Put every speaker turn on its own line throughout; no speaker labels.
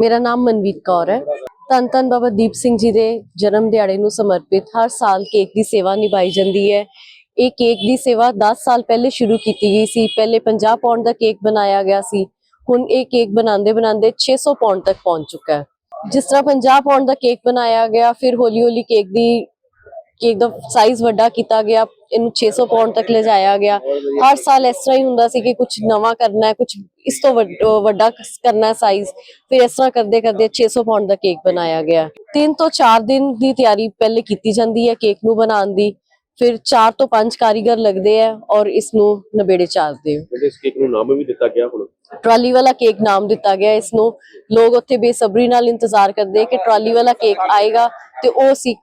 ਮੇਰਾ ਨਾਮ ਮਨਵੀਤ ਕੌਰ ਹੈ। ਧੰਨ ਧੰਨ ਬਾਬਾ ਦੀਪ ਸਿੰਘ ਜੀ ਦੇ ਜਨਮ ਦਿਹਾੜੇ ਨੂੰ ਸਮਰਪਿਤ ਹਰ ਸਾਲ ਕੇਕ ਦੀ ਸੇਵਾ ਨਿਭਾਈ ਜਾਂਦੀ ਹੈ। ਇਹ ਕੇਕ ਦੀ ਸੇਵਾ 10 ਸਾਲ ਪਹਿਲੇ ਸ਼ੁਰੂ ਕੀਤੀ ਗਈ ਸੀ। ਪਹਿਲੇ 50 ਪੌਂਡ ਦਾ ਕੇਕ ਬਣਾਇਆ ਗਿਆ ਸੀ। ਹੁਣ ਇਹ ਕੇਕ ਬਣਾਉਂਦੇ ਬਣਾਉਂਦੇ 600 ਪੌਂਡ ਤੱਕ ਪਹੁੰਚ ਚੁੱਕਾ ਹੈ। ਜਿਸ ਤਰ੍ਹਾਂ 50 ਪੌਂਡ ਦਾ ਕੇਕ ਬਣਾਇਆ ਗਿਆ, ਫਿਰ ਹੌਲੀ ਹੌਲੀ ਕੇਕ ਦੀ ਕੇਕ ਦਾ ਸਾਈਜ਼ ਵੱਡਾ ਕੀਤਾ ਗਿਆ ਇਹਨੂੰ 600 ਪੌਂਡ ਤੱਕ ਲਿਜਾਇਆ ਗਿਆ। ਹਰ ਸਾਲ ਇਸ ਤਰ੍ਹਾਂ ਹੀ ਹੁੰਦਾ ਸੀ ਕਿ ਕੁਝ ਨਵਾਂ ਕਰਨਾ ਹੈ ਕੁਝ ਇਸ ਤੋਂ ਵੱਡ- ਕ- ਕਰਨਾ ਹੈ ਸਾਈਜ਼ ਫਿਰ ਇਸ ਤਰ੍ਹਾਂ ਕਰਦੇ ਕਰਦੇ 600 ਪੌਂਡ ਦਾ ਕੇਕ ਬਣਾਇਆ ਗਿਆ। ਤਿੰਨ ਤੋਂ 4 ਦਿਨ ਦੀ ਤਿਆਰੀ ਪਹਿਲੇ ਕੀਤੀ ਜਾਂਦੀ ਹੈ ਕੇਕ ਨੂੰ ਬਣਾਉਣ ਦੀ। ਫਿਰ 4 ਤੋਂ 5 ਕਾਰੀਗਰ ਲੱਗਦੇ ਆ ਔਰ ਇਸ ਨੂੰ ਨਵੇੜੇ ਚਾਰਦੇ ਆ
ਇਸ ਕੇਕ ਨੂੰ ਨਾਮ ਵੀ ਦਿੱਤਾ ਗਿਆ ਹੁਣ?
ਟਰਾਲੀ ਵਾਲਾ ਕੇਕ ਨਾਮ ਦਿੱਤਾ ਗਿਆ ਇਸ ਨੂੰ। ਲੋਕ ਉੱਥੇ ਬੇਸਬਰੀ ਨਾਲ ਇੰਤਜ਼ਾਰ ਕਰਦੇ ਕਿ ਟਰਾਲੀ ਵਾਲਾ ਕੇਕ ਆਏਗਾ ਤੇ ਉਹ ਅਸੀਂ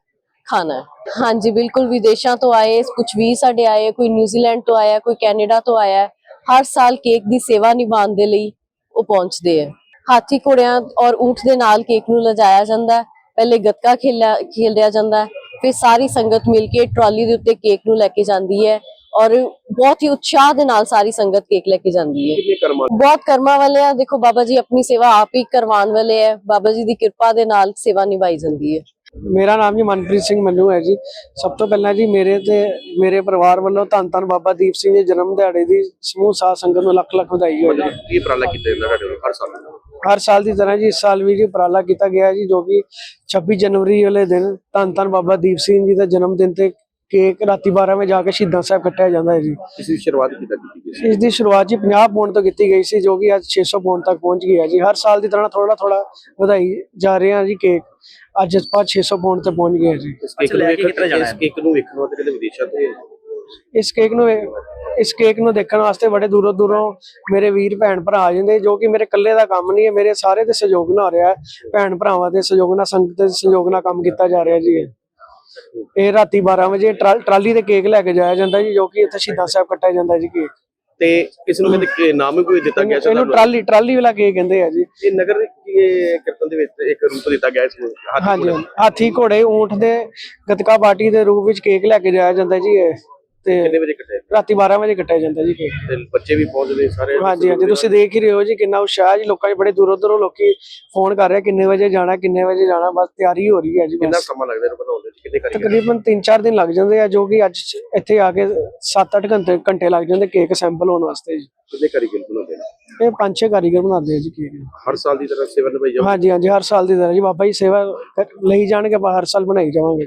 ਖਾਣਾ ਹੈ। ਹਾਂਜੀ ਬਿਲਕੁਲ ਵਿਦੇਸ਼ਾਂ ਤੋਂ ਆਏ ਕੁਝ ਵੀ ਸਾਡੇ ਆਏ ਕੋਈ ਨਿਊਜ਼ੀਲੈਂਡ ਤੋਂ ਆਇਆ ਕੋਈ ਕੈਨੇਡਾ ਤੋਂ ਆਇਆ। ਹਰ ਸਾਲ ਕੇਕ ਦੀ ਸੇਵਾ ਨਿਭਾਉਣ ਦੇ ਲਈ ਉਹ ਪਹੁੰਚਦੇ ਹੈ। ਹਾਥੀ ਘੋੜਿਆਂ ਔਰ ਊਂਠ ਦੇ ਨਾਲ ਕੇਕ ਨੂੰ ਲਜਾਇਆ ਜਾਂਦਾ ਹੈ। ਪਹਿਲੇ ਗੱਤਕਾ ਖੇਲਿਆ ਖੇਲਿਆ ਜਾਂਦਾ ਹੈ ਫਿਰ ਸਾਰੀ ਸੰਗਤ ਮਿਲ ਕੇ ਟਰਾਲੀ ਦੇ ਉੱਤੇ ਕੇਕ ਨੂੰ ਲੈ ਕੇ ਜਾਂਦੀ ਹੈ ਔਰ ਬਹੁਤ ਹੀ ਉਤਸ਼ਾਹ ਦੇ ਨਾਲ ਸਾਰੀ ਸੰਗਤ ਕੇਕ ਲੈ ਕੇ ਜਾਂਦੀ ਹੈ। ਬਹੁਤ ਕਰਮਾਂ ਵਾਲੇ ਆ ਦੇਖੋ ਬਾਬਾ ਜੀ ਆਪਣੀ ਸੇਵਾ ਆਪ ਹੀ ਕਰਵਾਉਣ ਵਾਲੇ ਆ ਬਾਬਾ ਜੀ ਦੀ ਕਿਰਪਾ ਦੇ ਨਾਲ ਸੇਵਾ ਨਿਭਾਈ ਜਾਂਦੀ ਹੈ।
ਮੇਰਾ ਨਾਮ ਜੀ ਮਨਪ੍ਰੀਤ ਸਿੰਘ ਮੰਨੂ ਹੈ ਜੀ। ਸਭ ਤੋਂ ਪਹਿਲਾਂ ਜੀ ਮੇਰੇ ਤੇ ਮੇਰੇ ਪਰਿਵਾਰ ਵੱਲੋਂ ਧੰਨ ਧੰਨ ਬਾਬਾ ਦੀਪ ਸਿੰਘ ਦੇ ਜਨਮ ਦਿਹਾੜੇ ਦੀ ਸਮੂਹ ਸਾਧ ਸੰਗਤ ਨੂੰ ਲੱਖ ਲੱਖ ਵਧਾਈ ਹੋਵੇ
ਕੀ ਉਪਰਾਲਾ ਕੀਤਾ ਜਾਂਦਾ ਤੁਹਾਡੇ ਵੱਲੋਂ ਹਰ ਸਾਲ?
ਹਰ ਸਾਲ ਦੀ ਤਰ੍ਹਾਂ ਜੀ ਇਸ ਸਾਲ ਵੀ ਜੀ ਉਪਰਾਲਾ ਕੀਤਾ ਗਿਆ ਜੀ ਜੋ ਕਿ 26 ਜਨਵਰੀ ਵਾਲੇ ਦਿਨ ਧੰਨ ਧੰਨ ਬਾਬਾ ਦੀਪ ਸਿੰਘ ਜੀ ਦਾ ਜਨਮ ਦਿਨ ਤੇ ਕੇਕ ਰਾਤੀ 12 ਵਜੇ ਜਾ ਕੇ ਸ਼ਹੀਦਾਂ ਸਾਹਿਬ ਕੱਟਿਆ ਜਾਂਦਾ ਹੈ ਜੀ।
ਇਸ ਦੀ ਸ਼ੁਰੂਆਤ ਕਿੱਦਾਂ ਕੀਤੀ ਗਈ
ਇਸ ਦੀ ਸ਼ੁਰੂਆਤ ਜੀ 50 ਪੌਂਡ ਤੋਂ ਕੀਤੀ ਗਈ ਸੀ ਜੋ ਕਿ ਅੱਜ 600 ਪੌਂਡ ਤੱਕ ਪਹੁੰਚ ਗਈ ਹੈ ਜੀ। ਹਰ ਸਾਲ ਦੀ ਤਰ੍ਹਾਂ ਥੋੜਾ ਥੋੜਾ ਵਧਾਈ ਜਾ ਰਹੇ ਹਾਂ ਜੀ ਕੇਕ। ਅੱਜ ਆਪਾਂ 600 ਪੌਂਡ ਤੇ ਪਹੁੰਚ ਗਏ ਜੀ।
ਇਸ ਕੇਕ ਨੂੰ ਵੇਖਣ ਇਸ ਕੇਕ ਨੂੰ ਵੇਖਣ ਵਾਸਤੇ ਕਿਤੇ ਵਿਦੇਸ਼ਾਂ ਤੋਂ
ਇਸ ਕੇਕ ਨੂੰ ਇਸ ਕੇਕ ਨੂੰ ਦੇਖਣ ਵਾਸਤੇ ਬੜੇ ਦੂਰੋਂ ਦੂਰੋਂ ਮੇਰੇ ਵੀਰ ਭੈਣ ਭਰਾ ਆ ਜਾਂਦੇ ਜੋ ਕਿ ਮੇਰੇ ਇਕੱਲੇ ਦਾ ਕੰਮ ਨਹੀਂ ਹੈ ਮੇਰੇ ਸਾਰੇ ਦੇ ਸਹਿਯੋਗ ਨਾਲ ਹੋ ਰਿਹਾ ਹੈ। ਭੈਣ ਭਰਾਵਾਂ ਦੇ ਸਹਿਯੋਗ ਨਾਲ ਸੰਗਤ ਦੇ ਸਹਿਯੋਗ ਨਾਲ ਕੰਮ ਕੀਤਾ ਜਾ ਰਿਹਾ ਜੀ ਇਹ। ਰਾਤੀ 12 ਵਜੇ ਟਰਾ- ਟਰਾਲੀ ਤੇ ਕੇਕ ਲੈ ਕੇ ਜਾਇਆ ਜਾਂਦਾ ਜੀ ਜੋ ਕਿ ਇੱਥੇ ਸ਼ਹੀਦਾਂ ਸਾਹਿਬ ਕੱਟਿਆ ਜਾਂਦਾ ਜੀ ਕੇਕ।
ਤੇ ਇਸ ਨੂੰ ਕਹਿੰਦੇ ਕਿ ਨਾਮ ਵੀ ਕੋਈ ਦਿੱਤਾ ਗਿਆ ਸੀ
ਇਹਨੂੰ ਟਰਾਲੀ ਟਰਾਲੀ ਵਾਲਾ ਕੇਕ ਕਹਿੰਦੇ ਆ ਜੀ।
ਇਹ ਨਗਰ ਕੀਰਤਨ ਦੇ ਵਿੱਚ ਇੱਕ ਰੂਪ ਦਿੱਤਾ ਗਿਆ ਇਸ ਨੂੰ।
ਹਾਂਜੀ। ਹਾਥੀ ਘੋੜੇ ਊਂਠ ਦੇ ਗਤਕਾ ਪਾਰਟੀ ਦੇ ਰੂਪ ਵਿੱਚ ਕੇਕ ਲੈ ਕੇ ਜਾਇਆ ਜਾਂਦਾ ਜੀ ਇਹ ਤੇ
ਕਿੰਨੇ ਵਜੇ ਕੱਟੇ
ਰਾਤੀ 12 ਵਜੇ ਕੱਟਿਆ ਜਾਂਦਾ ਜੀ ਕੇਕ
ਤੇ ਬੱਚੇ ਵੀ ਪਹੁੰਚਦੇ ਸਾਰੇ?
ਹਾਂਜੀ ਹਾਂਜੀ ਤੁਸੀਂ ਦੇਖ ਹੀ ਰਹੇ ਹੋ ਜੀ ਕਿੰਨਾ ਉਤਸ਼ਾਹ ਜੀ ਲੋਕਾਂ 'ਚ ਬੜੇ ਦੂਰੋਂ ਦੂਰੋਂ ਲੋਕੀ ਫੋਨ ਕਰ ਰਹੇ ਕਿੰਨੇ ਵਜੇ ਜਾਣਾ ਕਿੰਨੇ ਵਜੇ ਜਾਣਾ ਬਸ ਤਿਆਰੀ ਹੋ ਰਹੀ ਹੈ ਜੀ
ਕਿੰਨਾ ਸਮਾਂ ਲੱਗਦਾ ਇਹਨੂੰ ਬਣਾਉਣ ਦੇ ਕਿੰਨੇ ਕਾਰੀਗਰ
ਤਕਰੀਬਨ 3-4 ਦਿਨ ਲੱਗ ਜਾਂਦੇ ਆ ਜੋ ਕਿ ਅੱਜ ਇੱਥੇ ਆ ਕੇ 7-8 ਘੰਟੇ ਘੰਟੇ ਲੱਗ ਜਾਂਦੇ ਕੇਕ ਸੈਂਪਲ ਹੋਣ ਵਾਸਤੇ ਜੀ।
ਕਿੰਨੇ ਕਾਰੀਗਰ ਬਣਾਉਂਦੇ ਨੇ?
ਇਹ ਪੰਜ ਛੇ ਕਾਰੀਗਰ ਬਣਾਉਂਦੇ ਆ ਜੀ ਕੇਕ
ਹਰ ਸਾਲ ਦੀ ਤਰ੍ਹਾਂ ਸੇਵਾ ਨਿਭਾਈ ਜਾਓ
ਹਾਂਜੀ ਹਾਂਜੀ ਹਰ ਸਾਲ ਦੀ ਤਰ੍ਹਾਂ ਜੀ ਬਾਬਾ ਜੀ ਸੇਵਾ ਕਰ- ਲਈ ਜਾਣਗੇ ਆਪਾਂ ਹਰ ਸਾਲ ਬਣਾਈ ਜਾਵਾਂਗੇ